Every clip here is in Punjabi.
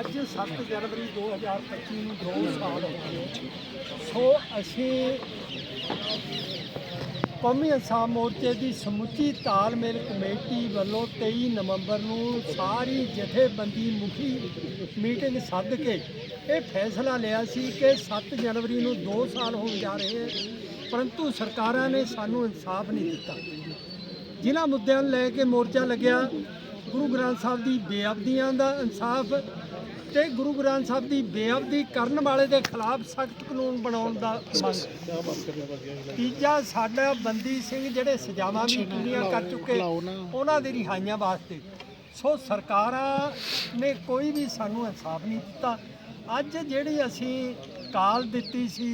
ਅੱਜ 7 ਜਨਵਰੀ 2025 ਨੂੰ 2 ਸਾਲ ਹੋ ਗਏ। ਸੋ ਅਸੀਂ ਕੌਮੀ ਇਨਸਾਫ ਮੋਰਚੇ ਦੀ ਸਮੁੱਚੀ ਤਾਲਮੇਲ ਕਮੇਟੀ ਵੱਲੋਂ 23 ਨਵੰਬਰ ਨੂੰ ਸਾਰੀ ਜਥੇਬੰਦੀ ਮੁਖੀ ਮੀਟਿੰਗ ਸੱਦ ਕੇ ਇਹ ਫੈਸਲਾ ਲਿਆ ਸੀ ਕਿ 7 ਜਨਵਰੀ ਨੂੰ 2 ਸਾਲ ਹੋਣ ਜਾ ਰਹੇ ਹੈ, ਪਰੰਤੂ ਸਰਕਾਰਾਂ ਨੇ ਸਾਨੂੰ ਇਨਸਾਫ ਨਹੀਂ ਦਿੱਤਾ। ਜਿਨ੍ਹਾਂ ਮੁੱਦਿਆਂ ਨੂੰ ਲੈ ਕੇ ਮੋਰਚਾ ਲੱਗਿਆ, ਗੁਰੂ ਗ੍ਰੰਥ ਸਾਹਿਬ ਦੀ ਬੇਅਬਦੀਆਂ ਦਾ ਇਨਸਾਫ ਤੇ ਗੁਰੂ ਗ੍ਰੰਥ ਸਾਹਿਬ ਦੀ ਬੇਅਬਦੀ ਕਰਨ ਵਾਲੇ ਦੇ ਖਿਲਾਫ ਸਖਤ ਕਾਨੂੰਨ ਬਣਾਉਣ ਦਾ ਮੰਗ। ਤੀਜਾ, ਸਾਡਾ ਬੰਦੀ ਸਿੰਘ ਜਿਹੜੇ ਸਜ਼ਾਵਾਂ ਵੀ ਪੂਰੀਆਂ ਕਰ ਚੁੱਕੇ, ਉਹਨਾਂ ਦੀ ਰਿਹਾਈਆਂ ਵਾਸਤੇ। ਸੋ ਸਰਕਾਰਾਂ ਨੇ ਕੋਈ ਵੀ ਸਾਨੂੰ ਇਨਸਾਫ ਨਹੀਂ ਦਿੱਤਾ। ਅੱਜ ਜਿਹੜੀ ਅਸੀਂ ਕਾਲ ਦਿੱਤੀ ਸੀ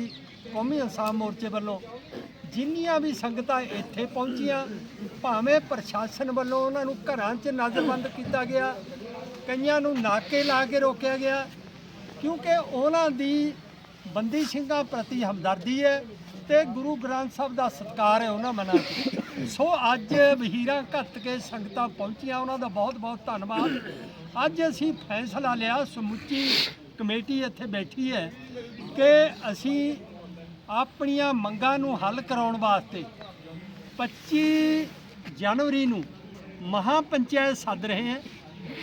ਕੌਮੀ ਇਨਸਾਫ ਮੋਰਚੇ ਵੱਲੋਂ, ਜਿੰਨੀਆਂ ਵੀ ਸੰਗਤਾਂ ਇੱਥੇ ਪਹੁੰਚੀਆਂ, ਭਾਵੇਂ ਪ੍ਰਸ਼ਾਸਨ ਵੱਲੋਂ ਉਹਨਾਂ ਨੂੰ ਘਰਾਂ 'ਚ ਨਜ਼ਰਬੰਦ ਕੀਤਾ ਗਿਆ ਕਈਆਂ ਨੂੰ ਨਾਕੇ ਲਾ ਕੇ ਰੋਕਿਆ ਗਿਆ, ਕਿਉਂਕਿ ਉਹਨਾਂ ਦੀ ਬੰਦੀ ਸਿੰਘਾਂ ਪ੍ਰਤੀ ਹਮਦਰਦੀ ਹੈ ਤੇ ਗੁਰੂ ਗ੍ਰੰਥ ਸਾਹਿਬ ਦਾ ਸਤਿਕਾਰ ਹੈ ਉਹਨਾਂ ਮਨਾਂ 'ਚ ਸੋ ਅੱਜ ਵਹੀਰਾਂ ਘੱਟ ਕੇ ਸੰਗਤਾਂ ਪਹੁੰਚੀਆਂ, ਉਹਨਾਂ ਦਾ ਬਹੁਤ ਬਹੁਤ ਧੰਨਵਾਦ। ਅੱਜ ਅਸੀਂ ਫੈਸਲਾ ਲਿਆ, ਸਮੁੱਚੀ ਕਮੇਟੀ ਇੱਥੇ ਬੈਠੀ ਹੈ ਕਿ ਅਸੀਂ ਆਪਣੀਆਂ ਮੰਗਾਂ ਨੂੰ ਹੱਲ ਕਰਾਉਣ ਵਾਸਤੇ 25 ਜਨਵਰੀ ਨੂੰ ਮਹਾ ਪੰਚਾਇਤ ਸੱਦ ਰਹੇ ਹਾਂ।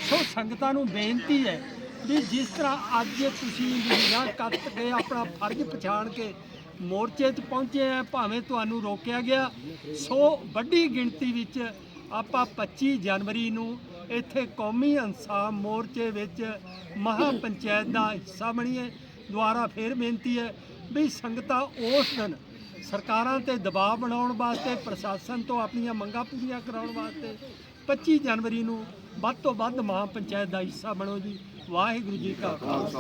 ਸੋ ਸੰਗਤਾਂ ਨੂੰ ਬੇਨਤੀ ਹੈ ਵੀ ਜਿਸ ਤਰ੍ਹਾਂ ਅੱਜ ਤੁਸੀਂ ਵੀਰਾਂ ਕੱਤ ਕੇ ਆਪਣਾ ਫਰਜ਼ ਪਛਾਣ ਕੇ ਮੋਰਚੇ 'ਚ ਪਹੁੰਚੇ ਆ, ਭਾਵੇਂ ਤੁਹਾਨੂੰ ਰੋਕਿਆ ਗਿਆ, ਸੋ ਵੱਡੀ ਗਿਣਤੀ ਵਿੱਚ ਆਪਾਂ 25 ਜਨਵਰੀ ਨੂੰ ਇੱਥੇ ਕੌਮੀ ਇਨਸਾਫ ਮੋਰਚੇ ਵਿੱਚ ਮਹਾ ਪੰਚਾਇਤ ਦਾ ਹਿੱਸਾ ਬਣੀਏ। ਦੁਆਰਾ ਫੇਰ ਬੇਨਤੀ ਹੈ ਵੀ ਸੰਗਤਾਂ ਉਸ ਦਿਨ ਸਰਕਾਰਾਂ ਤੇ ਦਬਾਅ ਬਣਾਉਣ ਵਾਸਤੇ, ਪ੍ਰਸ਼ਾਸਨ ਤੋਂ ਆਪਣੀਆਂ ਮੰਗਾਂ ਪੂਰੀਆਂ ਕਰਾਉਣ ਵਾਸਤੇ 25 ਜਨਵਰੀ ਨੂੰ ਵੱਧ ਤੋਂ ਵੱਧ ਮਹਾ ਪੰਚਾਇਤ ਦਾ ਹਿੱਸਾ ਬਣੋ ਜੀ। ਵਾਹਿਗੁਰੂ ਜੀ ਕਾ ਖਾਲਸਾ।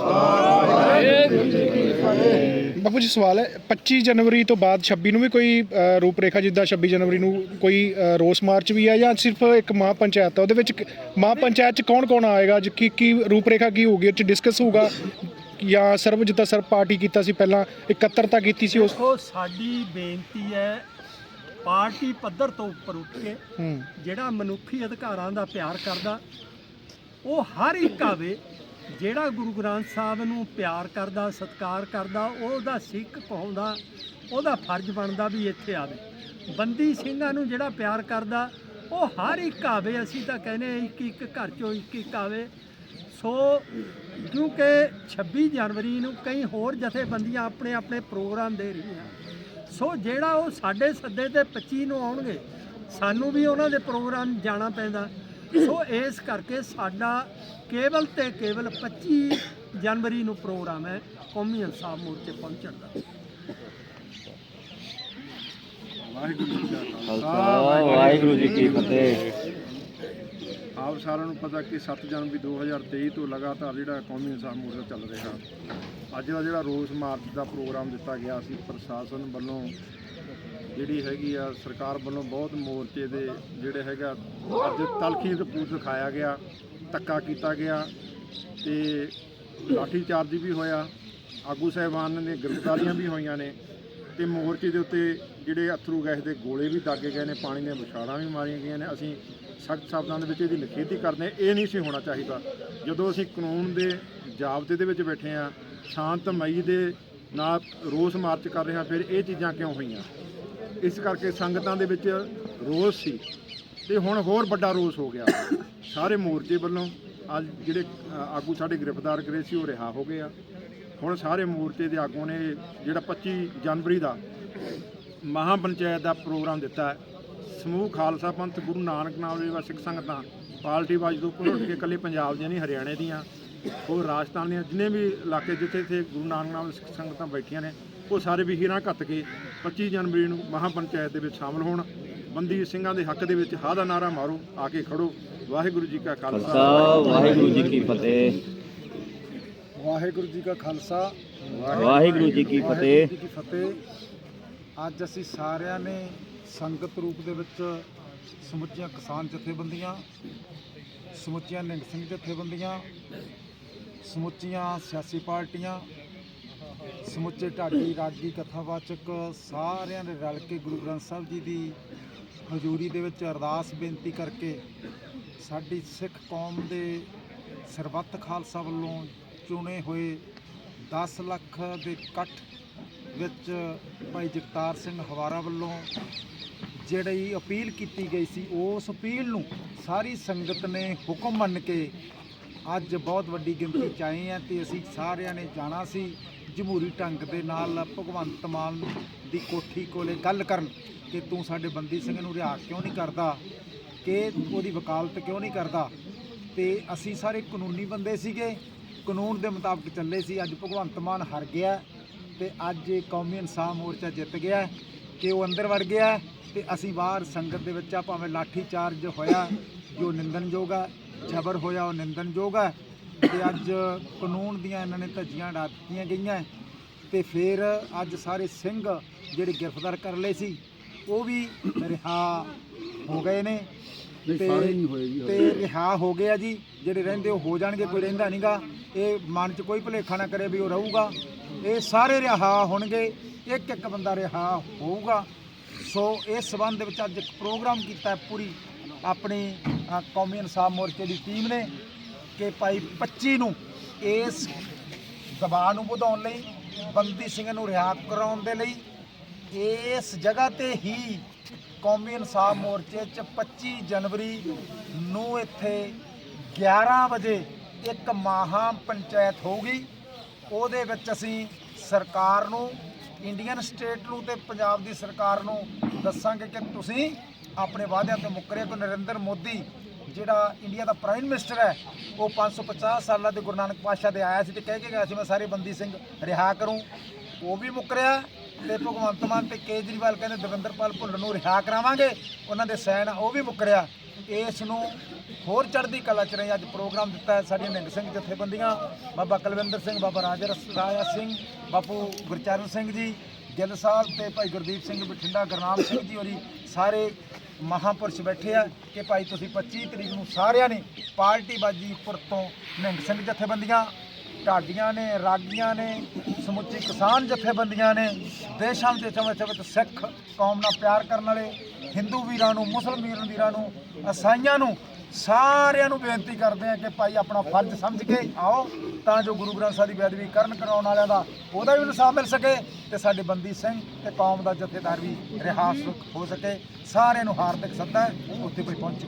ਬਾਪੂ ਜੀ ਸਵਾਲ ਹੈ 25 ਜਨਵਰੀ ਤੋਂ ਬਾਅਦ 26 ਨੂੰ ਵੀ ਕੋਈ ਰੂਪਰੇਖਾ ਜਿੱਦਾਂ 26 ਜਨਵਰੀ ਨੂੰ ਕੋਈ ਰੋਸ ਮਾਰਚ ਵੀ ਹੈ ਜਾਂ ਸਿਰਫ ਇੱਕ ਮਹਾ ਪੰਚਾਇਤ ਹੈ ਉਹਦੇ ਵਿੱਚ ਮਹਾਂ ਪੰਚਾਇਤ ਚ ਕੌਣ ਕੌਣ ਆਏਗਾ? ਜੀ ਕੀ ਕੀ ਰੂਪਰੇਖਾ ਕੀ ਹੋਊਗੀ? ਉਹ ਚ ਡਿਸਕਸ ਹੋਊਗਾ? ਜਾਂ ਸਰਬ ਜਿੱਦਾਂ ਸਰਬ ਪਾਰਟੀ ਕੀਤਾ ਸੀ ਪਹਿਲਾਂ ਇਕੱਤਰਤਾ ਕੀਤੀ ਸੀ ਉਸ ਸਾਡੀ ਬੇਨਤੀ ਹੈ ਪਾਰਟੀ ਪੱਧਰ ਤੋਂ ਉੱਪਰ ਉੱਠ ਕੇ ਜਿਹੜਾ ਮਨੁੱਖੀ ਅਧਿਕਾਰਾਂ ਦਾ ਪਿਆਰ ਕਰਦਾ ਉਹ ਹਰ ਇੱਕ ਆਵੇ ਜਿਹੜਾ ਗੁਰੂ ਗ੍ਰੰਥ ਸਾਹਿਬ ਨੂੰ ਪਿਆਰ ਕਰਦਾ ਸਤਿਕਾਰ ਕਰਦਾ ਉਹਦਾ ਸਿੱਖ ਕਹਾਉਂਦਾ ਉਹਦਾ ਫਰਜ਼ ਬਣਦਾ ਵੀ ਇੱਥੇ ਆਵੇ। ਬੰਦੀ ਸਿੰਘਾਂ ਨੂੰ ਜਿਹੜਾ ਪਿਆਰ ਕਰਦਾ ਉਹ ਹਰ ਇੱਕ ਆਵੇ। ਅਸੀਂ ਤਾਂ ਕਹਿੰਦੇ ਇੱਕ ਇੱਕ ਘਰ ਚੋਂ ਇੱਕ ਇੱਕ ਆਵੇ। ਸੋ ਕਿਉਂਕਿ 26 ਜਨਵਰੀ ਨੂੰ ਕਈ ਹੋਰ ਜਥੇਬੰਦੀਆਂ ਆਪਣੇ ਆਪਣੇ ਪ੍ਰੋਗਰਾਮ ਦੇ ਰਹੀਆਂ। ਸੋ ਜਿਹੜਾ ਉਹ ਸਾਡੇ ਸੱਦੇ ਤੇ 25 ਨੂੰ ਆਉਣਗੇ ਸਾਨੂੰ ਵੀ ਉਹਨਾਂ ਦੇ ਪ੍ਰੋਗਰਾਮ ਜਾਣਾ ਪੈਂਦਾ। ਸੋ ਇਸ ਕਰਕੇ ਸਾਡਾ ਕੇਵਲ ਤੇ ਕੇਵਲ 25 ਜਨਵਰੀ ਨੂੰ ਪ੍ਰੋਗਰਾਮ ਹੈ ਕੌਮੀ ਇਨਸਾਫ ਮੋਰਚੇ ਪਹੁੰਚਣ ਦਾ। ਵਾਹਿਗੁਰੂ ਜੀ ਕਾ ਖਾਲਸਾ ਵਾਹਿਗੁਰੂ ਜੀ ਕੀ ਫਤਿਹ। ਆਪ ਸਾਰਿਆਂ ਨੂੰ ਪਤਾ ਕਿ 7 ਜਨਵਰੀ 2023 ਤੋਂ ਲਗਾਤਾਰ ਜਿਹੜਾ ਕੌਮੀ ਇਨਸਾਫ ਮੋਰਚਾ ਚੱਲ ਰਿਹਾ। ਅੱਜ ਦਾ ਜਿਹੜਾ ਰੋਸ ਮਾਰਚ ਦਾ ਪ੍ਰੋਗਰਾਮ ਦਿੱਤਾ ਗਿਆ ਸੀ ਪ੍ਰਸ਼ਾਸਨ ਵੱਲੋਂ ਜਿਹੜੀ ਹੈਗੀ ਆ, ਸਰਕਾਰ ਵੱਲੋਂ ਬਹੁਤ ਮੋਰਚੇ ਦੇ ਜਿਹੜੇ ਹੈਗਾ, ਅੱਜ ਤਲਖੀ ਰਪੂਤ ਦਿਖਾਇਆ ਗਿਆ, ਧੱਕਾ ਕੀਤਾ ਗਿਆ ਤੇ ਲਾਠੀ ਚਾਰਜ ਵੀ ਹੋਇਆ, ਆਗੂ ਸਾਹਿਬਾਨ ਨੇ ਗ੍ਰਿਫਤਾਰੀਆਂ ਵੀ ਹੋਈਆਂ ਨੇ ਤੇ ਮੋਰਚੇ ਦੇ ਉੱਤੇ ਜਿਹੜੇ ਅਥਰੂ ਗੈਸ ਦੇ ਗੋਲੇ ਵੀ ਦਾਗੇ ਗਏ ਨੇ, ਪਾਣੀ ਦੀਆਂ ਵਿਛਾੜਾਂ ਵੀ ਮਾਰੀਆਂ ਗਈਆਂ ਨੇ, ਅਸੀਂ ਸਖਤ ਸ਼ਬਦਾਂ ਦੇ ਵਿੱਚ ਇਹਦੀ ਨਿਖੇਧੀ ਕਰਦੇ ਇਹ ਨਹੀਂ ਸੀ ਹੋਣਾ ਚਾਹੀਦਾ। ਜਦੋਂ ਅਸੀਂ ਕਾਨੂੰਨ ਦੇ ਜਾਬਤੇ ਦੇ ਵਿੱਚ ਬੈਠੇ ਆ ਸ਼ਾਂਤਮਈ ਦੇ ਨਾਲ ਰੋਸ ਮਾਰਚ ਕਰ ਰਹੇ ਹਾਂ ਫਿਰ ਇਹ ਚੀਜ਼ਾਂ ਕਿਉਂ ਹੋਈਆਂ? ਇਸ ਕਰਕੇ ਸੰਗਤਾਂ ਦੇ ਵਿੱਚ ਰੋਸ ਸੀ ਤੇ ਹੁਣ ਹੋਰ ਵੱਡਾ ਰੋਸ ਹੋ ਗਿਆ। ਸਾਰੇ ਮੋਰਚੇ ਵੱਲੋਂ ਅੱਜ ਜਿਹੜੇ ਆਗੂ ਸਾਡੇ ਗ੍ਰਿਫਤਾਰ ਕਰੇ ਸੀ, ਉਹ ਰਿਹਾ ਹੋ ਗਏ ਆ ਹੁਣ ਸਾਰੇ ਮੋਰਚੇ ਦੇ ਆਗੂਆਂ ਨੇ ਜਿਹੜਾ 25 ਜਨਵਰੀ ਦਾ ਮਹਾ ਪੰਚਾਇਤ ਦਾ ਪ੍ਰੋਗਰਾਮ ਦਿੱਤਾ ਹੈ, ਸਮੂਹ ਖਾਲਸਾ ਪੰਥ, ਗੁਰੂ ਨਾਨਕ ਨਾਮ ਦੇ ਸਿੱਖ ਸੰਗਤਾਂ ਪਾਰਟੀ ਵਾਜ ਤੋਂ ਉੱਪਰ ਉੱਠ ਕੇ ਇਕੱਲੇ ਪੰਜਾਬ ਦੀਆਂ ਨਹੀਂ, ਹਰਿਆਣੇ ਦੀਆਂ। ਹੋਰ ਰਾਜਸਥਾਨ ਦੀਆਂ ਜਿੰਨੇ ਵੀ ਇਲਾਕੇ ਜਿੱਥੇ ਇੱਥੇ ਗੁਰੂ ਨਾਨਕ ਨਾਮ ਦੇ ਸਿੱਖ ਸੰਗਤਾਂ ਬੈਠੀਆਂ ਨੇ ਉਹ ਸਾਰੇ ਵੀ ਹੀਰਾਂ ਘੱਤ ਕੇ 25 ਜਨਵਰੀ ਨੂੰ ਮਹਾ ਪੰਚਾਇਤ ਦੇ ਵਿੱਚ ਸ਼ਾਮਲ ਹੋਣ। ਬੰਦੀ ਸਿੰਘਾਂ ਦੇ ਹੱਕ ਦੇ ਵਿੱਚ ਹਾਂ ਦਾ ਨਾਰਾ ਮਾਰੋ ਆ ਕੇ ਖੜੋ। ਵਾਹਿਗੁਰੂ ਜੀ ਕਾ ਖਾਲਸਾ। ਵਾਹਿਗੁਰੂ ਜੀ ਕੀ ਫਤਿਹ। ਵਾਹਿਗੁਰੂ ਜੀ ਕਾ ਖਾਲਸਾ। ਵਾਹਿਗੁਰੂ ਜੀ ਕੀ ਫਤਿਹ। ਅੱਜ ਅਸੀਂ ਸਾਰਿਆਂ ਨੇ ਸੰਗਤ ਰੂਪ ਦੇ ਵਿੱਚ ਸਮੁੱਚੀਆਂ ਕਿਸਾਨ ਜਥੇਬੰਦੀਆਂ ਸਮੁੱਚੀਆਂ ਨਿਹੰਗ ਸਿੰਘ ਜਥੇਬੰਦੀਆਂ ਸਮੁੱਚੀਆਂ ਸਿਆਸੀ ਪਾਰਟੀਆਂ, ਸਮੁੱਚੇ ਢਾਡੀ ਰਾਗੀ ਕਥਾਵਾਚਕ ਸਾਰਿਆਂ ਨੇ ਰਲ ਕੇ ਗੁਰੂ ਗ੍ਰੰਥ ਸਾਹਿਬ ਜੀ ਦੀ ਹਜ਼ੂਰੀ ਦੇ ਵਿੱਚ ਅਰਦਾਸ ਬੇਨਤੀ ਕਰਕੇ ਸਾਡੀ ਸਿੱਖ ਕੌਮ ਦੇ ਸਰਬੱਤ ਖਾਲਸਾ ਵੱਲੋਂ ਚੁਣੇ ਹੋਏ 10 ਲੱਖ ਦੇ ਇਕੱਠ ਵਿੱਚ ਭਾਈ ਜਗਤਾਰ ਸਿੰਘ ਹਵਾਰਾ ਵੱਲੋਂ ਜਿਹੜੀ ਅਪੀਲ ਕੀਤੀ ਗਈ ਸੀ, ਉਸ ਅਪੀਲ ਨੂੰ ਸਾਰੀ ਸੰਗਤ ਨੇ ਹੁਕਮ ਮੰਨ ਕੇ ਅੱਜ ਬਹੁਤ ਵੱਡੀ ਗਿਣਤੀ ਚ ਆਏ ਆ ਤੇ ਅਸੀਂ ਸਾਰਿਆਂ ਨੇ ਜਾਣਾ ਸੀ ਜਮਹੂਰੀ ਢੰਗ ਦੇ ਨਾਲ ਭਗਵੰਤ ਮਾਨ ਦੀ ਕੋਠੀ ਕੋਲੇ ਗੱਲ ਕਰਨ ਕਿ ਤੂੰ ਸਾਡੇ ਬੰਦੀ ਸਿੰਘ ਨੂੰ ਰਿਹਾ ਕਿਉਂ ਨਹੀਂ ਕਰਦਾ, ਕਿ ਉਹਦੀ ਵਕਾਲਤ ਕਿਉਂ ਨਹੀਂ ਕਰਦਾ। ਤੇ ਅਸੀਂ ਸਾਰੇ ਕਾਨੂੰਨੀ ਬੰਦੇ ਸੀਗੇ, ਕਾਨੂੰਨ ਦੇ ਮੁਤਾਬਕ ਚੱਲੇ ਸੀ। ਅੱਜ ਭਗਵੰਤ ਮਾਨ ਹਾਰ ਗਿਆ ਤੇ ਅੱਜ ਕੌਮੀ ਇਨਸਾਫ ਮੋਰਚਾ ਜਿੱਤ ਗਿਆ ਕਿ ਉਹ ਅੰਦਰ ਵੜ ਗਿਆ ਤੇ ਅਸੀਂ ਬਾਹਰ ਸੰਗਤ ਦੇ ਵਿੱਚ ਆ, ਭਾਵੇਂ ਲਾਠੀ ਚਾਰਜ ਹੋਇਆ ਜੋ ਨਿੰਦਨਯੋਗ ਹੈ ਜ਼ਬਰ ਹੋਇਆ ਉਹ ਨਿੰਦਨਯੋਗ ਹੈ। ਤੇ ਅੱਜ ਕਾਨੂੰਨ ਦੀਆਂ ਇਹਨਾਂ ਨੇ ਧੱਜੀਆਂ ਡਾ ਦਿੱਤੀਆਂ ਗਈਆਂ। ਤੇ ਫਿਰ ਅੱਜ ਸਾਰੇ ਸਿੰਘ ਜਿਹੜੇ ਗ੍ਰਿਫਤਾਰ ਕਰ ਲਏ ਸੀ ਉਹ ਵੀ ਰਿਹਾ ਹੋ ਗਏ ਨੇ। ਤੇ ਤੇ ਰਿਹਾ ਹੋ ਗਿਆ ਜੀ। ਜਿਹੜੇ ਰਹਿੰਦੇ ਉਹ ਹੋ ਜਾਣਗੇ ਕੋਈ ਰਹਿੰਦਾ ਨਹੀਂਗਾ ਇਹ ਮਨ 'ਚ ਕੋਈ ਭੁਲੇਖਾ ਨਾ ਕਰੇ ਵੀ ਉਹ ਰਹੂਗਾ। ਇਹ ਸਾਰੇ ਰਿਹਾ ਹੋਣਗੇ ਇੱਕ ਇੱਕ ਬੰਦਾ ਰਿਹਾ ਹੋਊਗਾ। ਸੋ ਇਸ ਸਬੰਧ ਦੇ ਵਿੱਚ ਅੱਜ ਇੱਕ ਪ੍ਰੋਗਰਾਮ ਕੀਤਾ ਹੈ ਪੂਰੀ ਆਪਣੀ ਅ, ਕੌਮੀ ਇਨਸਾਫ ਮੋਰਚੇ ਦੀ ਟੀਮ ਨੇ ਕਿ ਭਾਈ 25 ਨੂੰ ਇਸ ਦਬਾਅ ਨੂੰ ਵਧਾਉਣ ਲਈ ਬੰਦੀ ਸਿੰਘ ਨੂੰ ਰਿਹਾ ਕਰਾਉਣ ਦੇ ਲਈ ਇਸ ਜਗ੍ਹਾ ਤੇ ਹੀ ਕੌਮੀ ਇਨਸਾਫ ਮੋਰਚੇ ਚ 25 ਜਨਵਰੀ ਨੂੰ ਇੱਥੇ 11 ਵਜੇ ਇੱਕ ਮਹਾ ਪੰਚਾਇਤ ਹੋਊਗੀ। ਉਹਦੇ ਵਿੱਚ ਅਸੀਂ ਸਰਕਾਰ ਨੂੰ ਇੰਡੀਅਨ ਸਟੇਟ ਨੂੰ ਤੇ ਪੰਜਾਬ ਦੀ ਸਰਕਾਰ ਨੂੰ ਦੱਸਾਂਗੇ ਕਿ ਤੁਸੀਂ ਆਪਣੇ ਵਾਅਦਿਆਂ ਤੋਂ ਮੁੱਕਰੇ ਕੋ ਨਰਿੰਦਰ ਮੋਦੀ, ਜਿਹੜਾ ਇੰਡੀਆ ਦਾ ਪ੍ਰਾਈਮ ਮਿਨਿਸਟਰ ਹੈ, ਉਹ 550 ਸਾਲਾਂ ਦੇ ਗੁਰੂ ਨਾਨਕ ਪਾਤਸ਼ਾਹ ਦੇ ਆਇਆ ਸੀ ਤੇ ਕਹਿ ਕੇ ਗਿਆ ਸੀ, ਮੈਂ ਸਾਰੇ ਬੰਦੀ ਸਿੰਘ ਰਿਹਾ ਕਰੂੰ। ਉਹ ਵੀ ਮੁੱਕਰਿਆ ਤੇ ਭਗਵੰਤ ਮਾਨ ਤੇ ਕੇਜਰੀਵਾਲ ਕਹਿੰਦੇ, ਦਵਿੰਦਰਪਾਲ ਭੁੱਲਰ ਨੂੰ ਰਿਹਾ ਕਰਾਵਾਂਗੇ। ਉਹਨਾਂ ਦੇ ਸੈਨ ਉਹ ਵੀ ਮੁੱਕਰਿਆ ਇਸ ਨੂੰ ਹੋਰ ਚੜ੍ਹਦੀ ਕਲਾ ਚ ਰਹੀ ਅੱਜ ਪ੍ਰੋਗਰਾਮ ਦਿੱਤਾ ਹੈ ਸਾਡੀਆਂ ਨਿੰਗ ਸਿੰਘ ਜਥੇਬੰਦੀਆਂ, ਬਾਬਾ ਕੁਲਵਿੰਦਰ ਸਿੰਘ, ਬਾਬਾ ਰਾਜਾ ਰਸ- ਰਾਜਾ ਸਿੰਘ, ਬਾਪੂ ਗੁਰਚਰਨ ਸਿੰਘ ਜੀ, ਗਿੱਲ ਸਾਹਿਬ ਤੇ ਭਾਈ ਗੁਰਦੀਪ ਸਿੰਘ ਬਠਿੰਡਾ, ਗੁਰਨਾਮ ਸਿੰਘ ਜੀ ਹੋਰੀ, ਸਾਰੇ ਮਹਾਪੁਰਸ਼ ਬੈਠੇ ਆ ਕਿ ਭਾਈ ਤੁਸੀਂ 25 ਤਰੀਕ ਨੂੰ ਸਾਰਿਆਂ ਨੇ ਪਾਰਟੀ ਬਾਜੀ ਉੱਪਰ ਤੋਂ ਨਿੰਗ ਸਿੰਘ ਜਥੇਬੰਦੀਆਂ, ਢਾਡੀਆਂ ਨੇ, ਰਾਗੀਆਂ ਨੇ, ਸਮੁੱਚੀ ਕਿਸਾਨ ਜਥੇਬੰਦੀਆਂ ਨੇ, ਦੇਸ਼ਾਂ ਦੇ ਚਮਚ ਵਿੱਚ ਸਿੱਖ ਕੌਮ ਨਾਲ ਪਿਆਰ ਕਰਨ ਵਾਲੇ ਹਿੰਦੂ ਵੀਰਾਂ ਨੂੰ, ਮੁਸਲਮਾਨ ਵੀਰਾਂ- ਨੂੰ ਈਸਾਈਆਂ ਨੂੰ ਸਾਰਿਆਂ ਨੂੰ ਬੇਨਤੀ ਕਰਦੇ ਆ ਕਿ ਭਾਈ ਆਪਣਾ ਫਰਜ਼ ਸਮਝ ਕੇ ਆਓ, ਤਾਂ ਜੋ ਗੁਰੂ ਗ੍ਰੰਥ ਸਾਹਿਬ ਦੀ ਬੇਅਦਬੀ ਕਰਨ ਕਰਾਉਣ ਵਾਲਿਆਂ ਦਾ ਉਹਦਾ ਵੀ ਇਨਸਾਫ ਮਿਲ ਸਕੇ ਤੇ ਸਾਡੇ ਬੰਦੀ ਸਿੰਘ ਤੇ ਕੌਮ ਦਾ ਜਥੇਦਾਰ ਵੀ ਰਿਹਾਸ ਹੋ ਸਕੇ। ਸਾਰਿਆਂ ਨੂੰ ਹਾਰਦਿਕ ਸੱਦਾ ਉੱਥੇ ਕੋਈ ਪਹੁੰਚੋ।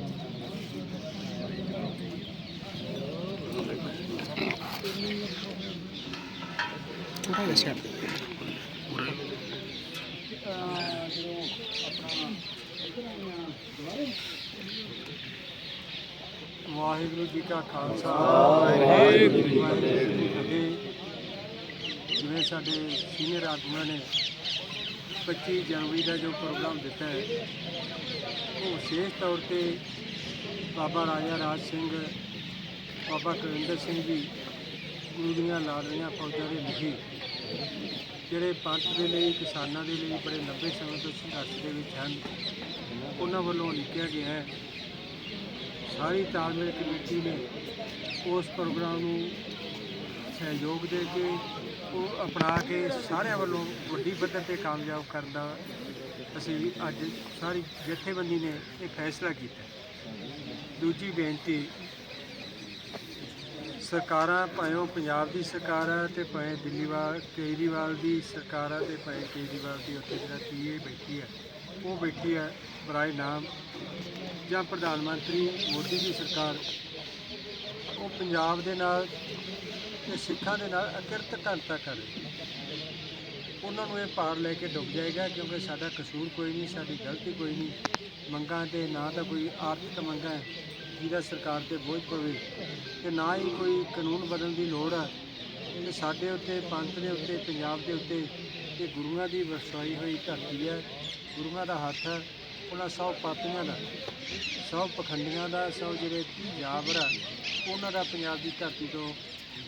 ਵਾਹਿਗੁਰੂ ਜੀ ਕਾ ਖਾਲਸਾ। ਵਾਹਿਗੁਰੂ ਜੀ ਕੀ ਫਤਿਹ। ਜਿਵੇਂ ਸਾਡੇ ਸੀਨੀਅਰ ਆਗੂਆਂ ਨੇ 25 ਜਨਵਰੀ ਦਾ ਜੋ ਪ੍ਰੋਗਰਾਮ ਦਿੱਤਾ ਹੈ ਉਹ ਵਿਸ਼ੇਸ਼ ਤੌਰ ਤੇ ਬਾਬਾ ਰਾਜਾ ਰਾਜ ਸਿੰਘ ਬਾਬਾ ਕੁਲਵਿੰਦਰ ਸਿੰਘ ਜੀ ਗੁਰੂ ਦੀਆਂ ਲਾਡਲੀਆਂ ਫੌਜਾਂ ਦੇ ਲਿਖੀ ਜਿਹੜੇ ਪੰਥ ਦੇ ਲਈ ਕਿਸਾਨਾਂ ਦੇ ਲਈ ਬੜੇ ਲੰਬੇ ਸਮੇਂ ਤੋਂ ਸੰਘਰਸ਼ ਦੇ ਵਿੱਚ ਹਨ ਉਹਨਾਂ ਵੱਲੋਂ ਲਿਖਿਆ ਗਿਆ ਹੈ ਸਾਰੀ ਤਾਲਮੇਲ ਕਮੇਟੀ ਨੇ ਉਸ ਪ੍ਰੋਗਰਾਮ ਨੂੰ ਸਹਿਯੋਗ ਦੇ ਕੇ ਉਹ ਅਪਣਾ ਕੇ ਸਾਰਿਆਂ ਵੱਲੋਂ ਵੱਡੀ ਪੱਧਰ ਤੇ ਕਾਮਯਾਬ ਕਰਨ ਦਾ ਅਸੀਂ ਅੱਜ ਸਾਰੀ ਜਥੇਬੰਦੀ ਨੇ ਇਹ ਫੈਸਲਾ ਕੀਤਾ। ਦੂਜੀ ਬੇਨਤੀ, ਸਰਕਾਰਾਂ ਭਾਵੇਂ ਉਹ ਪੰਜਾਬ ਦੀ ਸਰਕਾਰ ਹੈ ਤੇ ਭਾਵੇਂ ਦਿੱਲੀਵਾਲ, ਕੇਜਰੀਵਾਲ ਦੀ ਸਰਕਾਰ ਹੈ ਤੇ ਭਾਵੇਂ ਕੇਜਰੀਵਾਲ ਦੀ ਉੱਥੇ ਜਿਹੜਾ ਪੀਏ ਬੈਠੀ ਹੈ ਉਹ ਬੈਠੀ ਹੈ ਬਰਾਏ ਨਾਮ ਜਾਂ ਪ੍ਰਧਾਨ ਮੰਤਰੀ ਮੋਦੀ ਦੀ ਸਰਕਾਰ, ਉਹ ਪੰਜਾਬ ਦੇ ਨਾਲ ਤੇ ਸਿੱਖਾਂ ਦੇ ਨਾਲ ਅਕਿਰਤ ਘੰਟਾ ਕਰੇ ਉਹਨਾਂ ਨੂੰ ਇਹ ਪਾਰ ਲੈ ਕੇ ਡੁੱਬ ਜਾਏਗਾ ਕਿਉਂਕਿ ਸਾਡਾ ਕਸੂਰ ਕੋਈ ਨਹੀਂ, ਸਾਡੀ ਗਲਤੀ ਕੋਈ ਨਹੀਂ। ਮੰਗਾਂ ਤੇ ਨਾ ਤਾਂ ਕੋਈ ਆਰਥਿਕ ਮੰਗਾਂ ਹੈ, ਜਿਹਦਾ ਸਰਕਾਰ ਤੇ ਬੋਝ ਪਵੇ ਤੇ ਨਾ ਹੀ ਕੋਈ ਕਾਨੂੰਨ ਬਦਲਣ ਦੀ ਲੋੜ ਹੈ ਤੇ ਸਾਡੇ ਉੱਤੇ, ਪੰਥ ਦੇ ਉੱਤੇ, ਪੰਜਾਬ ਦੇ ਉੱਤੇ ਇਹ ਗੁਰੂਆਂ ਦੀ ਵਰਸਾਈ ਹੋਈ ਧਰਤੀ ਹੈ। ਗੁਰੂਆਂ ਦਾ ਹੱਥ ਹੈ ਉਹਨਾਂ ਸਭ ਪਾਪੀਆਂ ਦਾ ਸਭ ਪਖੰਡੀਆਂ ਦਾ ਸਭ ਜਿਹੜੇ ਜਾਬਰ ਆ, ਉਹਨਾਂ ਦਾ ਪੰਜਾਬ ਦੀ ਧਰਤੀ ਤੋਂ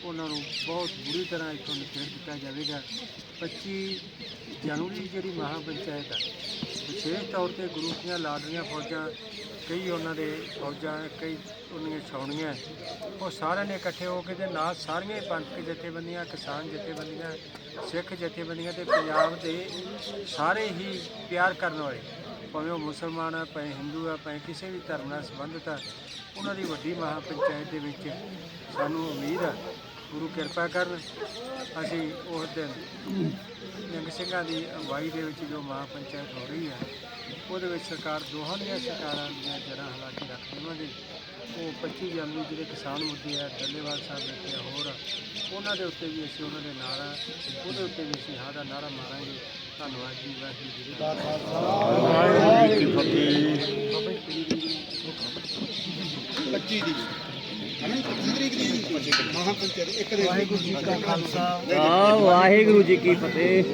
ਉਹਨਾਂ ਨੂੰ ਬਹੁਤ ਬੁਰੀ ਤਰ੍ਹਾਂ ਇੱਥੋਂ ਨਿਖੇੜ ਦਿੱਤਾ ਜਾਵੇਗਾ। 25 ਜਨਵਰੀ ਜਿਹੜੀ ਮਹਾ ਪੰਚਾਇਤ ਆ, ਵਿਸ਼ੇਸ਼ ਤੌਰ ਤੇ ਗੁਰੂ ਦੀਆਂ ਲਾਡਲੀਆਂ ਫੌਜਾਂ, ਕਈ ਉਹਨਾਂ ਦੇ ਫੌਜਾਂ, ਕਈ ਉਹਨਾਂ ਦੀਆਂ ਛਾਉਣੀਆਂ, ਉਹ ਸਾਰਿਆਂ ਨੇ ਇਕੱਠੇ ਹੋ ਕੇ ਤੇ ਨਾਲ ਸਾਰੀਆਂ ਪੰਥਕ ਜਥੇਬੰਦੀਆਂ, ਕਿਸਾਨ ਜਥੇਬੰਦੀਆਂ, ਸਿੱਖ ਜਥੇਬੰਦੀਆਂ ਤੇ ਪੰਜਾਬ ਦੇ ਸਾਰੇ ਹੀ ਪਿਆਰ ਕਰਨ ਵਾਲੇ। ਭਾਵੇਂ ਉਹ ਮੁਸਲਮਾਨ ਆ ਭਾਵੇਂ ਹਿੰਦੂ ਆ ਭਾਵੇਂ ਕਿਸੇ ਵੀ ਧਰਮ ਨਾਲ ਸੰਬੰਧਿਤ ਆ ਉਹਨਾਂ ਦੀ ਵੱਡੀ ਮਹਾ ਪੰਚਾਇਤ ਦੇ ਵਿੱਚ ਸਾਨੂੰ ਉਮੀਦ ਆ ਗੁਰੂ ਕਿਰਪਾ ਕਰਨ, ਅਸੀਂ ਉਸ ਦਿਨ ਨਿੰਗ ਸਿੰਘਾਂ ਦੀ ਅਗਵਾਈ ਦੇ ਵਿੱਚ ਜੋ ਮਹਾ ਪੰਚਾਇਤ ਹੋ ਰਹੀ ਹੈ, ਉਹਦੇ ਵਿੱਚ ਸਰਕਾਰ ਦੋਹਾਂ ਦੀਆਂ ਸਰਕਾਰਾਂ ਦੀਆਂ ਜੜ੍ਹਾਂ ਹਿਲਾ ਕੇ ਰੱਖ ਦੇਵਾਂਗੇ। ਉਹ 25 ਜਨਵਰੀ ਜਿਹੜੇ ਕਿਸਾਨ ਮੁੱਦੇ ਆ ਡੱਲੇਵਾਲ ਸਾਹਿਬ ਬੈਠੇ ਆ ਹੋਰ ਉਹਨਾਂ ਦੇ ਉੱਤੇ ਵੀ ਅਸੀਂ ਉਹਨਾਂ ਦੇ ਨਾਲ ਆ ਉਹਦੇ ਉੱਤੇ ਵੀ ਅਸੀਂ ਹਾਂ ਦਾ ਨਾਰਾ ਮਾਰਾਂਗੇ। ਧੰਨਵਾਦ ਜੀ ਵਾਹਿਗੁਰੂ ਜੀ ਕਾ ਆ ਵਾਹਿਗੁਰੂ ਜੀ ਕੀ ਫਤਿਹ।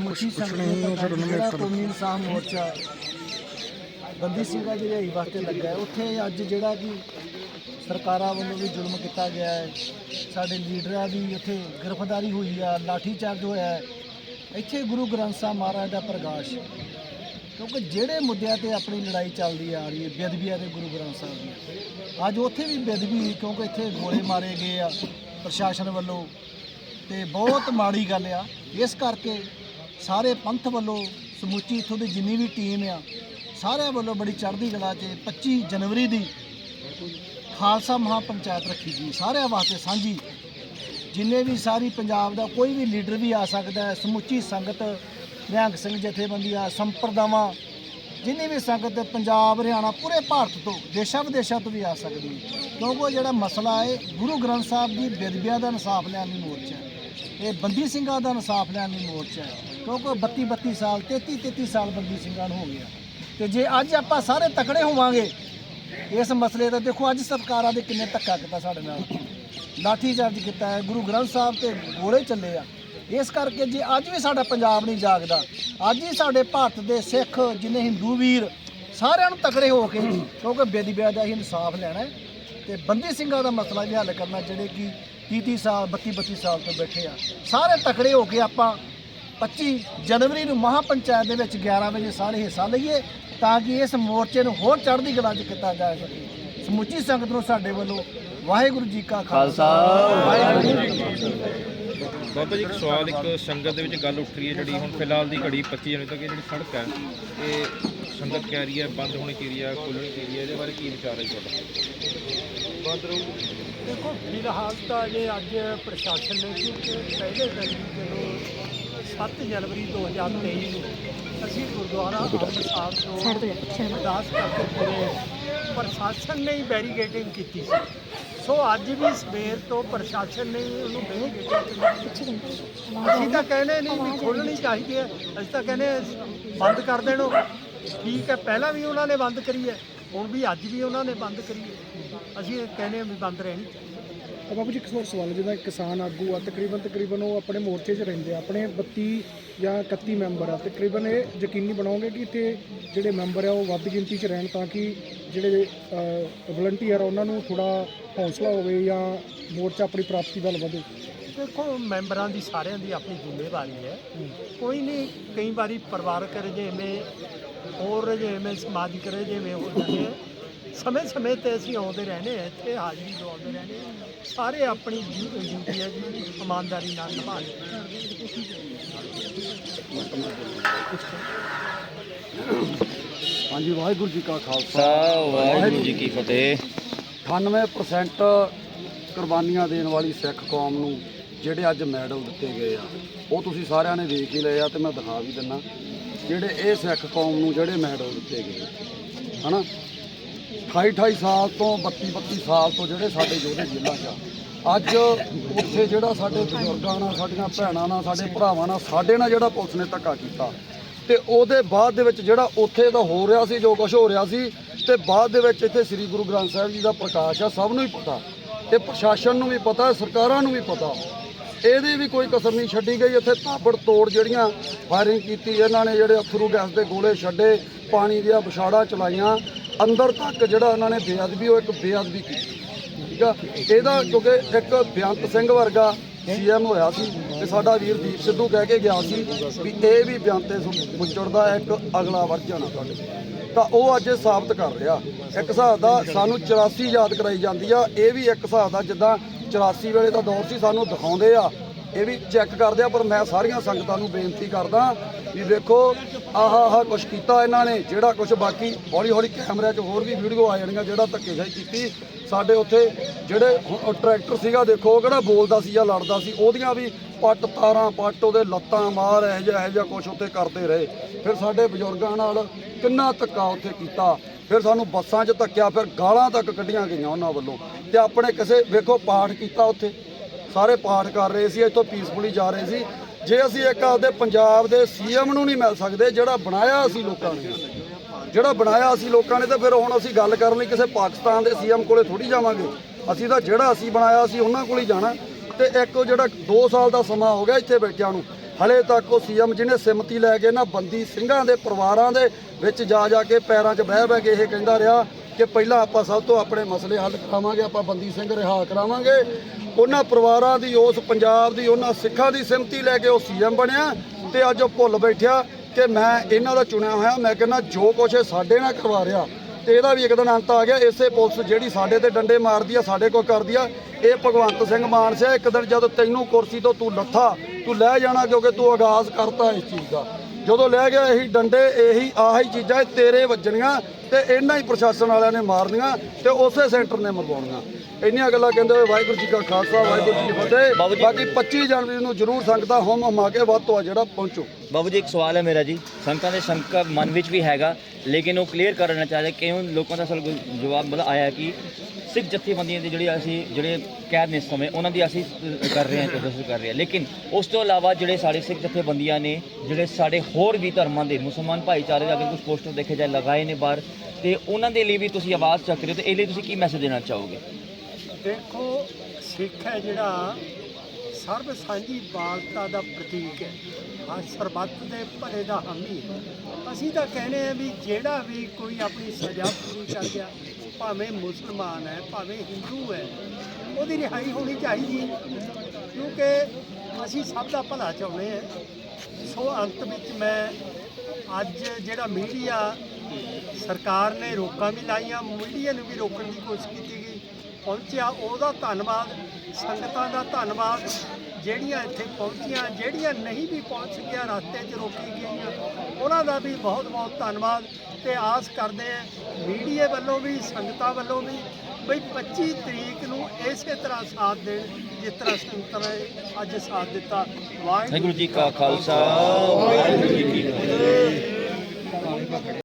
ਮੁਖੀ ਸੰਗਠਨ ਜਿਹੜਾ ਕੌਮੀ ਇਨਸਾਫ ਮੋਰਚਾ ਬੰਦੀ ਸਿੰਘਾਂ ਜਿਹੜੀ ਰਿਹਾਈ ਵਾਸਤੇ ਲੱਗਾ ਹੈ। ਉੱਥੇ ਅੱਜ ਜਿਹੜਾ ਕਿ ਸਰਕਾਰਾਂ ਵੱਲੋਂ ਵੀ ਜ਼ੁਲਮ ਕੀਤਾ ਗਿਆ ਹੈ। ਸਾਡੇ ਲੀਡਰਾਂ ਦੀ ਉੱਥੇ ਗ੍ਰਿਫਤਾਰੀ ਹੋਈ ਆ ਲਾਠੀ ਚਾਰਜ ਹੋਇਆ ਹੈ। ਇੱਥੇ ਗੁਰੂ ਗ੍ਰੰਥ ਸਾਹਿਬ ਮਹਾਰਾਜ ਦਾ ਪ੍ਰਕਾਸ਼ ਕਿਉਂਕਿ ਜਿਹੜੇ ਮੁੱਦਿਆਂ ਤੇ ਆਪਣੀ ਲੜਾਈ ਚੱਲਦੀ ਆ ਰਹੀ ਹੈ, ਬੇਅਦਬੀਆਂ ਦੇ ਗੁਰੂ ਗ੍ਰੰਥ ਸਾਹਿਬ ਦੀ ਅੱਜ ਉੱਥੇ ਵੀ ਬੇਅਦਬੀ ਕਿਉਂਕਿ ਇੱਥੇ ਗੋਲੇ ਮਾਰੇ ਗਏ ਆ ਪ੍ਰਸ਼ਾਸਨ ਵੱਲੋਂ। ਤੇ ਬਹੁਤ ਮਾੜੀ ਗੱਲ ਆ। ਇਸ ਕਰਕੇ ਸਾਰੇ ਪੰਥ ਵੱਲੋਂ ਸਮੁੱਚੀ ਇੱਥੋਂ ਦੀ ਜਿੰਨੀ ਵੀ ਟੀਮ ਆ ਸਾਰਿਆਂ ਵੱਲੋਂ ਬੜੀ ਚੜ੍ਹਦੀ ਕਲਾ 'ਚ 25 ਜਨਵਰੀ ਦੀ ਖਾਲਸਾ ਮਹਾ ਪੰਚਾਇਤ ਰੱਖੀ ਗਈ ਸਾਰਿਆਂ ਵਾਸਤੇ ਸਾਂਝੀ। ਜਿੰਨੇ ਵੀ ਸਾਰੀ ਪੰਜਾਬ ਦਾ ਕੋਈ ਵੀ ਲੀਡਰ ਵੀ ਆ ਸਕਦਾ ਹੈ, ਸਮੁੱਚੀ ਸੰਗਤ ਨਿਹੰਗ ਸਿੰਘ ਜਥੇਬੰਦੀਆਂ, ਸੰਪਰਦਾਵਾਂ, ਜਿੰਨੀ ਵੀ ਸੰਗਤ ਪੰਜਾਬ, ਹਰਿਆਣਾ, ਪੂਰੇ ਭਾਰਤ ਤੋਂ, ਦੇਸ਼ਾਂ ਵਿਦੇਸ਼ਾਂ ਤੋਂ ਵੀ ਆ ਸਕਦੀ ਹੈ। ਕਿਉਂਕਿ ਜਿਹੜਾ ਮਸਲਾ ਹੈ, ਗੁਰੂ ਗ੍ਰੰਥ ਸਾਹਿਬ ਦੀ ਬੇਦਬੀਆਂ ਦਾ ਇਨਸਾਫ ਲੈਣ ਦੀ ਮੋਰਚਾ ਹੈ। ਇਹ ਬੰਦੀ ਸਿੰਘਾਂ ਦਾ ਇਨਸਾਫ ਲੈਣ ਦੀ ਮੋਰਚਾ ਹੈ। ਕਿਉਂਕਿ 32 32 ਸਾਲ 33 33 ਸਾਲ ਬੰਦੀ ਸਿੰਘਾਂ ਨੂੰ ਹੋ ਗਿਆ। ਤੇ ਜੇ ਅੱਜ ਆਪਾਂ ਸਾਰੇ ਤਕੜੇ ਹੋਵਾਂਗੇ, ਇਸ ਮਸਲੇ ਦਾ ਦੇਖੋ ਅੱਜ ਸਰਕਾਰਾਂ ਦੇ ਕਿੰਨੇ ਧੱਕਾ ਕੀਤਾ ਸਾਡੇ ਨਾਲ। ਲਾਠੀ ਚਾਰਜ ਕੀਤਾ ਹੈ, ਗੁਰੂ ਗ੍ਰੰਥ ਸਾਹਿਬ ਤੇ ਗੋਲੇ ਚੱਲੇ ਆ। ਇਸ ਕਰਕੇ ਜੇ ਅੱਜ ਵੀ ਸਾਡਾ ਪੰਜਾਬ ਨਹੀਂ ਜਾਗਦਾ, ਅੱਜ ਹੀ ਸਾਡੇ ਭਾਰਤ ਦੇ ਸਿੱਖ ਜਿੰਨੇ ਹਿੰਦੂ ਵੀਰ ਸਾਰਿਆਂ ਨੂੰ ਤਕੜੇ ਹੋ ਕੇ ਕਿਉਂਕਿ ਬੇਦੀ ਦਾ ਹੀ ਇਨਸਾਫ ਲੈਣਾ ਹੈ ਤੇ ਬੰਦੀ ਸਿੰਘਾਂ ਦਾ ਮਸਲਾ ਵੀ ਹੱਲ ਕਰਨਾ, ਜਿਹੜੇ ਕਿ 30 30 ਸਾਲ 32 32 ਸਾਲ ਤੋਂ ਬੈਠੇ ਆ। ਸਾਰੇ ਤਕੜੇ ਹੋ ਕੇ ਆਪਾਂ 25 ਜਨਵਰੀ ਨੂੰ ਮਹਾ ਪੰਚਾਇਤ ਦੇ ਵਿੱਚ 11 ਵਜੇ ਸਾਰੇ ਹਿੱਸਾ ਲਈਏ ਤਾਂ ਕਿ ਇਸ ਮੋਰਚੇ ਨੂੰ ਹੋਰ ਚੜ੍ਹਦੀ ਕਲਾ 'ਚ ਕੀਤਾ ਜਾ ਸਕੇ। ਸਮੁੱਚੀ ਸੰਗਤ ਨੂੰ ਸਾਡੇ ਵੱਲੋਂ ਵਾਹਿਗੁਰੂ ਜੀ ਕਾ ਖਾਲਸਾ। ਵਾਹਿਗੁਰੂ ਜੀ ਕੀ ਫਤਿਹ ਬਾਬਾ ਜੀ ਇੱਕ ਸਵਾਲ ਇੱਕ ਸੰਗਤ ਦੇ ਵਿੱਚ ਗੱਲ ਉੱਠ ਰਹੀ ਹੈ ਜਿਹੜੀ ਹੁਣ ਫਿਲਹਾਲ ਦੀ ਘੜੀ 25 ਜਨਵਰੀ ਤੱਕ ਇਹ ਜਿਹੜੀ ਸੜਕ ਹੈ ਇਹ ਸੰਗਤ ਕਹਿ ਰਹੀ ਹੈ ਬੰਦ ਹੋਣੀ ਚਾਹੀਦੀ ਹੈ ਖੋਲ੍ਹਣੀ ਚਾਹੀਦੀ ਹੈ ਇਹਦੇ ਬਾਰੇ ਕੀ ਵਿਚਾਰ ਹੈ ਤੁਹਾਡਾ? ਦੇਖੋ ਫਿਲਹਾਲ ਤਾਂ ਜੇ ਅੱਜ ਪ੍ਰਸ਼ਾਸਨ ਨੇ ਕਿਉਂਕਿ ਪਹਿਲੇ ਦਿਨ ਜਦੋਂ 7 ਜਨਵਰੀ 2023 ਨੂੰ ਅਸੀਂ ਗੁਰਦੁਆਰਾ ਅੰਮ੍ਰਿਤ ਸਾਹਿਬ। ਤੋਂ ਅਰਦਾਸ ਕਰਕੇ ਤੁਰੇ ਪ੍ਰਸ਼ਾਸਨ ਨੇ ਹੀ ਬੈਰੀਗੇਟਿੰਗ ਕੀਤੀ ਸੀ। ਸੋ ਅੱਜ ਵੀ ਸਵੇਰ ਤੋਂ ਪ੍ਰਸ਼ਾਸਨ ਨੇ ਹੀ ਉਹਨੂੰ ਬੈਰੀਗੇਟਿੰਗ ਕੀਤੀ। ਅਸੀਂ ਤਾਂ ਕਹਿੰਦੇ ਨਹੀਂ ਵੀ ਖੋਲਣੀ ਚਾਹੀਦੀ ਹੈ। ਅਸੀਂ ਤਾਂ ਕਹਿੰਦੇ ਬੰਦ ਕਰ ਦੇਣੋ। ਠੀਕ ਹੈ ਪਹਿਲਾਂ ਵੀ ਉਹਨਾਂ ਨੇ ਬੰਦ ਕਰੀ ਹੈ। ਹੁਣ ਵੀ ਅੱਜ ਵੀ ਉਹਨਾਂ ਨੇ ਬੰਦ ਕਰੀ ਹੈ। ਅਸੀਂ ਕਹਿੰਦੇ ਹਾਂ ਵੀ ਬੰਦ ਰਹਿਣੀ। ਤਾਂ ਬਾਬੂ ਜੀ ਇੱਕ ਹੋਰ ਸਵਾਲ ਹੈ, ਜਿੱਦਾਂ ਕਿਸਾਨ ਆਗੂ ਆ ਤਕਰੀਬਨ ਤਕਰੀਬਨ ਉਹ ਆਪਣੇ ਮੋਰਚੇ 'ਚ ਰਹਿੰਦੇ ਆ ਆਪਣੇ 32 ਜਾਂ 31 ਮੈਂਬਰ ਆ ਤਕਰੀਬਨ ਇਹ ਯਕੀਨੀ ਬਣਾਓਗੇ ਕਿ ਇੱਥੇ ਜਿਹੜੇ ਮੈਂਬਰ ਆ ਉਹ ਵੱਧ ਗਿਣਤੀ 'ਚ ਰਹਿਣ ਤਾਂ ਕਿ ਜਿਹੜੇ ਵਲੰਟੀਅਰ ਆ ਉਹਨਾਂ ਨੂੰ ਥੋੜਾ ਹੌਸਲਾ ਹੋਵੇ ਜਾਂ ਮੋਰਚਾ ਆਪਣੀ ਪ੍ਰਾਪਤੀ ਵੱਲ ਵਧੇ? ਦੇਖੋ ਮੈਂਬਰਾਂ ਦੀ ਸਾਰਿਆਂ ਦੀ ਆਪਣੀ ਜ਼ਿੰਮੇਵਾਰੀ ਹੈ। ਕੋਈ ਨਹੀਂ ਕਈ ਵਾਰੀ ਪਰਿਵਾਰਕ ਰਜੇਵੇਂ ਹੋਰ ਰਜੇਵੇਂ ਸਮਾਜਿਕ ਰਜੇਵੇਂ ਹੋ ਜਾਂਦੇ ਆ। ਸਮੇਂ ਸਮੇਂ ਤੇ ਅਸੀਂ ਆਉਂਦੇ ਰਹਿੰਦੇ ਹਾਂ ਇੱਥੇ ਹਾਜ਼ਰੀ ਲਵਾਉਂਦੇ ਰਹਿੰਦੇ ਹਾਂ। ਸਾਰੇ ਆਪਣੀ ਡਿਊ- ਡਿਊਟੀ ਹੈ ਜੀ ਇਮਾਨਦਾਰੀ ਨਾਲ ਨਿਭਾਉਣੀ ਹਾਂਜੀ ਵਾਹਿਗੁਰੂ ਜੀ ਕਾ ਖਾਲਸਾ। ਵਾਹਿਗੁਰੂ ਜੀ ਕੀ ਫਤਿਹ। 98% ਕੁਰਬਾਨੀਆਂ ਦੇਣ ਵਾਲੀ ਸਿੱਖ ਕੌਮ ਨੂੰ ਜਿਹੜੇ ਅੱਜ ਮੈਡਲ ਦਿੱਤੇ ਗਏ ਆ ਉਹ ਤੁਸੀਂ ਸਾਰਿਆਂ ਨੇ ਵੇਖ ਹੀ ਲਏ ਆ ਤੇ ਮੈਂ ਦਿਖਾ ਵੀ ਦਿੰਨਾ ਜਿਹੜੇ ਇਹ ਸਿੱਖ ਕੌਮ ਨੂੰ ਜਿਹੜੇ ਮੈਡਲ ਦਿੱਤੇ ਗਏ ਹਨਾ? 28 28 ਸਾਲ ਤੋਂ 32 32 ਸਾਲ ਤੋਂ ਜਿਹੜੇ ਸਾਡੇ ਯੋਧੇ ਜ਼ਿਲ੍ਹਾ 'ਚ ਆ। ਅੱਜ ਉੱਥੇ ਜਿਹੜਾ ਸਾਡੇ ਬਜ਼ੁਰਗਾਂ ਨਾਲ, ਸਾਡੀਆਂ ਭੈਣਾਂ ਨਾਲ, ਸਾਡੇ ਭਰਾਵਾਂ ਨਾਲ, ਸਾਡੇ ਨਾਲ ਜਿਹੜਾ ਪੁਲਿਸ ਨੇ ਧੱਕਾ ਕੀਤਾ। ਤੇ ਉਹਦੇ ਬਾਅਦ ਦੇ ਵਿੱਚ ਜਿਹੜਾ ਉੱਥੇ ਦਾ ਹੋ ਰਿਹਾ ਸੀ, ਜੋ ਕੁਝ ਹੋ ਰਿਹਾ ਸੀ, ਤੇ ਬਾਅਦ ਦੇ ਵਿੱਚ ਇੱਥੇ ਸ੍ਰੀ ਗੁਰੂ ਗ੍ਰੰਥ ਸਾਹਿਬ ਜੀ ਦਾ ਪ੍ਰਕਾਸ਼ ਆ, ਸਭ ਨੂੰ ਹੀ ਪਤਾ। ਇਹ ਪ੍ਰਸ਼ਾਸਨ ਨੂੰ ਵੀ ਪਤਾ, ਸਰਕਾਰਾਂ ਨੂੰ ਵੀ ਪਤਾ। ਇਹਦੀ ਵੀ ਕੋਈ ਕਸਰ ਨਹੀਂ ਛੱਡੀ ਗਈ। ਇੱਥੇ ਤਾਬੜ ਤੋੜ ਜਿਹੜੀਆਂ ਫਾਇਰਿੰਗ ਕੀਤੀ, ਇਹਨਾਂ ਨੇ ਜਿਹੜੇ ਅਥਰੂ ਗੈਸ ਦੇ ਗੋਲੇ ਛੱਡੇ, ਪਾਣੀ ਦੀਆਂ ਵਿਛਾੜਾਂ ਚਲਾਈਆਂ। ਅੰਦਰ ਤੱਕ ਜਿਹੜਾ ਉਹਨਾਂ ਨੇ ਬੇਅਦਬੀ, ਉਹ ਇੱਕ ਬੇਅਦਬੀ ਕੀਤੀ। ਠੀਕ ਆ? ਇਹਦਾ ਕਿਉਂਕਿ ਇੱਕ ਬੇਅੰਤ ਸਿੰਘ ਵਰਗਾ ਸੀਐਮ ਹੋਇਆ ਸੀ ਤੇ ਸਾਡਾ ਵੀਰ ਦੀਪ ਸਿੱਧੂ ਕਹਿ ਕੇ ਗਿਆ ਸੀ ਵੀ ਇਹ ਵੀ ਬੇਅੰਤੇ ਮੁੱਚੜ ਦਾ ਇੱਕ ਅਗਲਾ ਵਰਜਨ ਆ ਤੁਹਾਡੇ ਤਾਂ ਉਹ ਅੱਜ ਇਹ ਸਾਬਤ ਕਰ ਰਿਹਾ। ਇੱਕ ਹਿਸਾਬ ਦਾ ਸਾਨੂੰ 84 ਯਾਦ ਕਰਾਈ ਜਾਂਦੀ ਆ, ਇਹ ਵੀ ਇੱਕ ਹਿਸਾਬ ਦਾ ਜਿੱਦਾਂ 84 ਵੇਲੇ ਦਾ ਦੌਰ ਸੀ, ਸਾਨੂੰ ਦਿਖਾਉਂਦੇ ਆ ਇਹ ਵੀ ਚੈੱਕ ਕਰਦੇ ਆ, ਪਰ ਮੈਂ ਸਾਰੀਆਂ ਸੰਗਤਾਂ ਨੂੰ ਬੇਨਤੀ ਕਰਦਾ ਵੀ ਵੇਖੋ, ਆਹ ਆਹ ਕੁਛ ਕੀਤਾ ਇਹਨਾਂ ਨੇ, ਜਿਹੜਾ ਕੁਛ ਬਾਕੀ ਹੌਲੀ ਹੌਲੀ ਕੈਮਰਿਆਂ 'ਚ ਹੋਰ ਵੀ ਵੀਡੀਓ ਆ ਜਾਣੀਆਂ, ਜਿਹੜਾ ਧੱਕੇਸ਼ਾਹੀ ਕੀਤੀ। ਸਾਡੇ ਉੱਥੇ ਜਿਹੜੇ ਟਰੈਕਟਰ ਸੀਗਾ, ਦੇਖੋ, ਉਹ ਕਿਹੜਾ ਬੋਲਦਾ ਸੀ ਜਾਂ ਲੜਦਾ ਸੀ, ਉਹਦੀਆਂ ਵੀ ਪੱਟ ਤਾਰਾਂ, ਪੱਟ ਉਹਦੇ ਲੱਤਾਂ ਮਾਰ, ਇਹੋ ਜਿਹਾ ਇਹੋ ਜਿਹਾ ਕੁਛ ਉੱਥੇ ਕਰਦੇ ਰਹੇ। ਫਿਰ ਸਾਡੇ ਬਜ਼ੁਰਗਾਂ ਨਾਲ ਕਿੰਨਾ ਧੱਕਾ ਉੱਥੇ ਕੀਤਾ। ਫਿਰ ਸਾਨੂੰ ਬੱਸਾਂ 'ਚ ਧੱਕਿਆ, ਫਿਰ ਗਾਲਾਂ ਤੱਕ ਕੱਢੀਆਂ ਗਈਆਂ ਉਹਨਾਂ ਵੱਲੋਂ। ਤੇ ਆਪਣੇ ਕਿਸੇ, ਵੇਖੋ, ਪਾਠ ਕੀਤਾ ਉੱਥੇ। ਸਾਰੇ ਪਾਠ ਕਰ ਰਹੇ ਸੀ, ਇੱਥੋਂ ਪੀਸਫੁਲੀ ਜਾ ਰਹੇ ਸੀ। ਜੇ ਅਸੀਂ ਇੱਕ ਆਪਦੇ ਪੰਜਾਬ ਦੇ ਸੀਐਮ ਨੂੰ ਨਹੀਂ ਮਿਲ ਸਕਦੇ, ਜਿਹੜਾ ਬਣਾਇਆ ਅਸੀਂ ਲੋਕਾਂ ਨੇ, ਜਿਹੜਾ ਬਣਾਇਆ ਅਸੀਂ ਲੋਕਾਂ ਨੇ, ਤਾਂ ਫਿਰ ਹੁਣ ਅਸੀਂ ਗੱਲ ਕਰਨ ਲਈ ਕਿਸੇ ਪਾਕਿਸਤਾਨ ਦੇ ਸੀਐਮ ਕੋਲੇ ਥੋੜੀ ਜਾਵਾਂਗੇ। ਅਸੀਂ ਤਾਂ ਜਿਹੜਾ ਅਸੀਂ ਬਣਾਇਆ ਸੀ ਉਹਨਾਂ ਕੋਲ ਹੀ ਜਾਣਾ। ਤੇ ਇੱਕ ਉਹ ਜਿਹੜਾ 2 ਸਾਲ ਦਾ ਸਮਾਂ ਹੋ ਗਿਆ ਇੱਥੇ ਬੈਠਿਆਂ ਨੂੰ, ਹਲੇ ਤੱਕ ਉਹ ਸੀਐਮ ਜਿਹਨੇ ਸਿਮਤੀ ਲੈ ਕੇ ਨਾ ਬੰਦੀ ਸਿੰਘਾਂ ਦੇ ਪਰਿਵਾਰਾਂ ਦੇ ਵਿੱਚ ਜਾ ਜਾ ਕੇ ਪੈਰਾਂ 'ਚ ਬਹਿ ਬਹਿ ਕੇ ਇਹ ਕਹਿੰਦਾ ਰਿਹਾ ਕਿ ਪਹਿਲਾਂ ਆਪਾਂ ਸਭ ਤੋਂ ਆਪਣੇ ਮਸਲੇ ਹੱਲ ਕਰਾਵਾਂਗੇ, ਆਪਾਂ ਬੰਦੀ ਸਿੰਘ ਰਿਹਾ ਕਰਾਵਾਂਗੇ। ਉਹਨਾਂ ਪਰਿਵਾਰਾਂ ਦੀ, ਉਸ ਪੰਜਾਬ ਦੀ, ਉਹਨਾਂ ਸਿੱਖਾਂ ਦੀ ਸਿਮਤੀ ਲੈ ਕੇ ਉਹ ਸੀਐਮ ਬਣਿਆ ਤੇ ਅੱਜ ਉਹ ਭੁੱਲ ਬੈਠਿਆ ਕਿ ਮੈਂ ਇਹਨਾਂ ਦਾ ਚੁਣਿਆ ਹੋਇਆ। ਮੈਂ ਕਹਿੰਦਾ, ਜੋ ਕੁਛ ਇਹ ਸਾਡੇ ਨਾਲ ਕਰਵਾ ਰਿਹਾ ਤੇ ਇਹਦਾ ਵੀ ਇੱਕ ਦਿਨ ਅੰਤ ਆ ਗਿਆ। ਇਸੇ ਪੁਲਿਸ ਜਿਹੜੀ ਸਾਡੇ ਤੇ ਡੰਡੇ ਮਾਰਦੀ ਆ, ਸਾਡੇ ਕੋਲ ਕਰਦੀ ਆ, ਇਹ ਭਗਵੰਤ ਸਿੰਘ ਮਾਨ ਸਿਆ, ਇੱਕ ਦਿਨ ਜਦੋਂ ਤੈਨੂੰ ਕੁਰਸੀ ਤੋਂ ਤੂੰ ਲੱਥਾ, ਤੂੰ ਲੈ ਜਾਣਾ ਕਿਉਂਕਿ ਤੂੰ ਆਗਾਜ਼ ਕਰਤਾ ਇਸ ਚੀਜ਼ ਦਾ। ਜਦੋਂ ਲੈ ਗਿਆ, ਇਹੀ ਡੰਡੇ, ਇਹੀ ਆਹੀ ਚੀਜ਼ਾਂ ਤੇਰੇ ਵੱਜਣੀਆਂ। ਤੇ ਇਹਨਾਂ ਹੀ ਪ੍ਰਸ਼ਾਸਨ ਵਾਲਿਆਂ ਨੇ ਮਾਰਨੀਆਂ ਤੇ ਉਸੇ ਸੈਂਟਰ ਨੇ ਮਰਵਾਉਣੀਆਂ। ਇੰਨੀਆਂ ਗੱਲਾਂ ਕਹਿੰਦੇ ਹੋਏ ਵਾਹਿਗੁਰੂ ਜੀ ਕਾ ਖਾਲਸਾ ਵਾਹਿਗੁਰੂ ਜੀ ਕੀ ਫਤਿਹ। ਬਾਕੀ 25 ਜਨਵਰੀ ਨੂੰ ਜ਼ਰੂਰ ਸੰਗਤਾਂ ਹੋਮ ਹਮਾ ਕੇ ਵੱਧ ਤੋਂ ਜਿਹੜਾ ਪਹੁੰਚੋ। ਬਾਬੂ ਜੀ ਇੱਕ ਸਵਾਲ ਹੈ ਮੇਰਾ ਜੀ। ਸੰਗਤਾਂ ਦੇ ਸ਼ੰਕਾ ਮਨ ਵਿੱਚ ਵੀ ਹੈਗਾ ਲੇਕਿਨ ਉਹ ਕਲੀਅਰ ਕਰਨਾ ਚਾਹਦੇ ਕਿਉਂ ਲੋਕਾਂ ਦਾ ਅਸਲ ਜਵਾਬ ਮਤਲਬ ਆਇਆ ਕਿ ਸਿੱਖ ਜਥੇਬੰਦੀਆਂ ਦੇ ਜਿਹੜੇ ਅਸੀਂ ਜਿਹੜੇ ਕੈਦ ਨੇ ਇਸ ਸਮੇਂ ਉਹਨਾਂ ਦੀ ਅਸੀਂ ਕਰ ਰਹੇ ਹਾਂ ਕੋਸ਼ਿਸ਼ ਕਰ ਰਹੇ ਹਾਂ। ਲੇਕਿਨ ਉਸ ਤੋਂ ਇਲਾਵਾ ਜਿਹੜੇ ਸਾਡੇ ਸਿੱਖ ਜਥੇਬੰਦੀਆਂ ਨੇ ਜਿਹੜੇ ਸਾਡੇ ਹੋਰ ਵੀ ਧਰਮਾਂ ਦੇ ਮੁਸਲਮਾਨ ਭਾਈਚਾਰੇ ਦੇ ਅਗਰ ਕੁਝ ਪੋਸਟਰ ਦੇਖੇ ਜਾਏ ਲਗਾਏ ਨੇ ਬਾਹਰ ਤੇ ਉਹਨਾਂ ਦੇ ਲਈ ਵੀ ਤੁਸੀਂ ਆਵਾਜ਼ ਚੱਕ ਰਹੇ ਹੋ ਤੇ ਇਹ ਲਈ ਤੁਸੀਂ ਕੀ ਮੈਸੇਜ ਦੇਣਾ ਚਾਹੋਗੇ? ਦੇਖੋ, ਸਿੱਖ ਹੈ ਜਿਹੜਾ, ਸਰਬ ਸਾਂਝੀ ਬਾਲਤਾ ਦਾ ਪ੍ਰਤੀਕ ਹੈ। ਆ ਸਰਬੱਤ ਦੇ ਭਲੇ ਦਾ ਹਾਮੀ ਹੈ। ਅਸੀਂ ਤਾਂ ਕਹਿੰਦੇ ਆ ਵੀ ਜਿਹੜਾ ਵੀ ਕੋਈ ਆਪਣੀ ਸਜ਼ਾ ਪੂਰੀ ਕਰ ਗਿਆ, ਭਾਵੇਂ ਮੁਸਲਮਾਨ ਹੈ, ਭਾਵੇਂ ਹਿੰਦੂ ਹੈ, ਉਹਦੀ ਰਿਹਾਈ ਹੋਣੀ ਚਾਹੀਦੀ ਕਿਉਂਕਿ ਅਸੀਂ ਸਭ ਦਾ ਭਲਾ ਚਾਹੁੰਦੇ ਹਾਂ। ਸੋ ਅੰਤ ਵਿੱਚ ਮੈਂ ਅੱਜ ਜਿਹੜਾ ਮੀਡੀਆ ਸਰਕਾਰ ਨੇ ਰੋਕਾਂ ਵੀ ਲਾਈਆਂ ਮੀਡੀਆ ਨੂੰ ਵੀ ਰੋਕਣ ਦੀ ਕੋਸ਼ਿਸ਼ ਕੀਤੀ ਗਈ। ਪਹੁੰਚਿਆ ਉਹਦਾ ਧੰਨਵਾਦ ਸੰਗਤਾਂ ਦਾ ਧੰਨਵਾਦ ਜਿਹੜੀਆਂ ਇੱਥੇ ਪਹੁੰਚੀਆਂ ਜਿਹੜੀਆਂ ਨਹੀਂ ਵੀ ਪਹੁੰਚ ਸਕਿਆ ਰਸਤੇ 'ਚ ਰੋਕੀ ਗਈਆਂ ਉਹਨਾਂ ਦਾ ਵੀ ਬਹੁਤ ਬਹੁਤ ਧੰਨਵਾਦ ਤੇ ਆਸ ਕਰਦੇ ਹਾਂ ਮੀਡੀਆ ਵੱਲੋਂ ਵੀ ਸੰਗਤਾਂ ਵੱਲੋਂ ਵੀ ਬਈ 25 ਤਰੀਕ ਨੂੰ ਇਸੇ ਤਰ੍ਹਾਂ ਸਾਥ ਦੇਣ ਜਿਸ ਤਰ੍ਹਾਂ ਸੰਗਤਾਂ ਨੇ ਅੱਜ ਸਾਥ ਦਿੱਤਾ। ਵਾਹਿਗੁਰੂ ਜੀ ਕਾ ਖਾਲਸਾ ਵਾਹਿਗੁਰੂ ਜੀ ਕੀ ਫਤਿਹ।